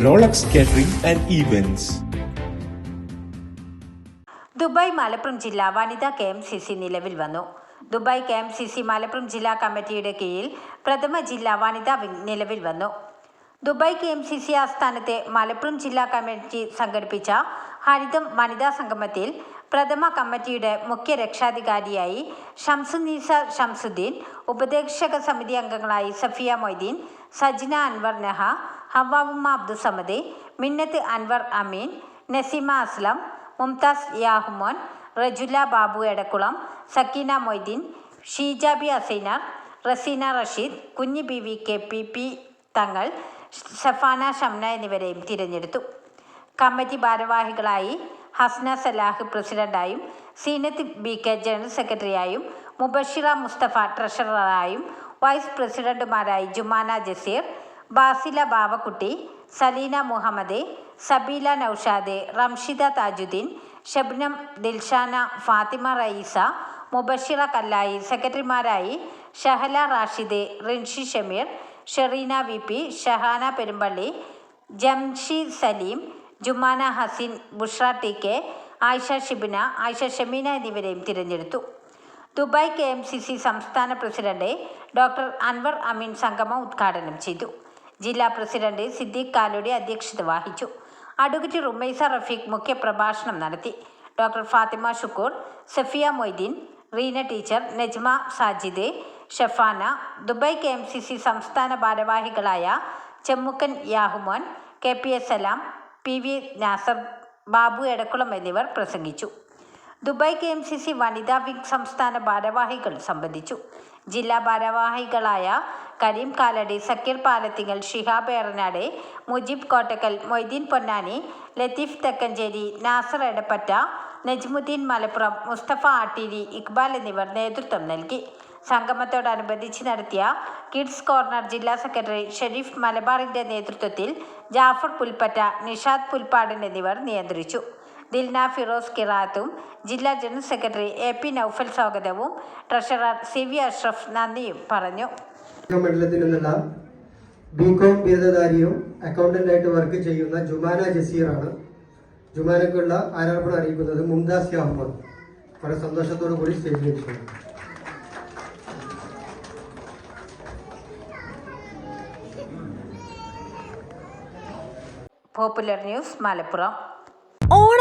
Rolex catering and events Dubai Malappuram ജില്ല വനിതാ K M C C നിലവിൽ വന്നു. Dubai K M C C Malappuram ജില്ലാ കമ്മിറ്റിയുടെ കീഴിൽ പ്രഥമ ജില്ലാ വനിതാ വിംഗ് നിലവിൽ വന്നു. Dubai K M C C ആസ്ഥാനത്തെ Malappuram ജില്ലാ കമ്മിറ്റി സംഘടിപ്പിച്ച ഹരിതം വനിതാ സംഗമത്തിൽ പ്രഥമ കമ്മിറ്റിയുടെ മുഖ്യ രക്ഷാധികാരിയായി ഷംസുനീസ ഷംസുദ്ദീൻ ഉപദേശക സമിതി അംഗങ്ങളായി സഫിയ മൊയ്തീൻ സജ്ന അൻവർ നഹ ഹവാവുമ്മ അബ്ദുസമദ് മിന്നത്ത് അൻവർ അമീൻ Naseema Aslam Mumtaz Yahumon Rajula Babu Edakkulam Sakeena Moideen ഷീജാബി Asaina Raseena Rasheed Kunhi B V K P P Thangal Shafana Shamna എന്നിവരെയും തിരഞ്ഞെടുത്തു. കമ്മിറ്റി ഭാരവാഹികളായി ഹസ്ന സലാഹ് പ്രസിഡന്റായും സീനത്ത് ബി കെ ജനറൽ സെക്രട്ടറിയായും മുബഷിറ മുസ്തഫ ട്രഷററായും വൈസ് പ്രസിഡന്റുമാരായി ജുമാന ജസീർ ബാസില ബാവക്കുട്ടി സലീന മുഹമ്മദ് സബീല നൌഷാദ് റംഷിദ താജുദ്ദീൻ ഷബ്നം ദിൽഷാന ഫാത്തിമ റയീസ മുബഷിറ കല്ലായി സെക്രട്ടറിമാരായി Shahala Rashid Rinshi Shameer Shereena V P Shahana Perumballi Jamshi Saleem Jumana Haseen Bushra T K Ayisha Shibina Ayisha Shameena എന്നിവരെയും തിരഞ്ഞെടുത്തു. Dubai K M C C സംസ്ഥാന പ്രസിഡന്റ് ഡോക്ടർ അൻവർ അമീൻ സംഗമം ഉദ്ഘാടനം ചെയ്തു. ജില്ലാ പ്രസിഡന്റ് സിദ്ദീഖ് കാലോടി അധ്യക്ഷത വഹിച്ചു. അഡ്വക്കേറ്റ് റുമൈസ റഫീഖ് മുഖ്യപ്രഭാഷണം നടത്തി. Doctor Fathima Shukoor Safiya Moideen Reena teacher Najma Sajid Shafana Dubai K M C C സംസ്ഥാന ഭാരവാഹികളായ Chemmukkan Yahumon K P S Salam P V Nasar Babu Edakkulam എന്നിവർ പ്രസംഗിച്ചു. Dubai K M C C വനിതാ wing സംസ്ഥാന ഭാരവാഹികൾ സംബന്ധിച്ചു. ജില്ലാ ഭാരവാഹികളായ കരീം കാലടി സക്കീർ പാലത്തിങ്ങൽ ഷിഹാബ് ഏറനാട് മുജീബ് കോട്ടക്കൽ മൊയ്തീൻ പൊന്നാനി ലത്തീഫ് തെക്കഞ്ചേരി നാസർ എടപ്പറ്റ നജ്മുദ്ദീൻ മലപ്പുറം മുസ്തഫ ആട്ടീരി ഇക്ബാൽ എന്നിവർ നേതൃത്വം നൽകി. സംഗമത്തോടനുബന്ധിച്ച് നടത്തിയ കിഡ്സ് കോർണർ ജില്ലാ സെക്രട്ടറി ഷെരീഫ് മലബാറിന്റെ നേതൃത്വത്തിൽ ജാഫർ പുൽപ്പറ്റ നിഷാദ് പുൽപ്പാടൻ എന്നിവർ നിയന്ത്രിച്ചു. ദിൽന ഫിറോസ് കിറാത്തും ജില്ലാ general secretary A P Noufal സ്വാഗതവും ട്രഷറർ സി വി അഷ്റഫ് നന്ദിയും പറഞ്ഞു. മണ്ഡലത്തിൽ നിന്നുള്ള ബിരുദധാരിയും അക്കൗണ്ടന്റായിട്ട് വർക്ക് ചെയ്യുന്ന ജുമാന ജസീറാണ്. ജുമാനക്കുള്ള ആരോപണം അറിയിക്കുന്നത് മുംതാസ് അഹമ്മദ് വളരെ സന്തോഷത്തോടു കൂടി സ്റ്റേജിലേക്ക് പോപ്പുലർ ന്യൂസ് മലപ്പുറം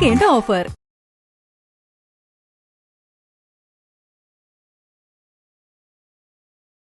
ആഘോഷമാക്കേണ്ട ഓഫർ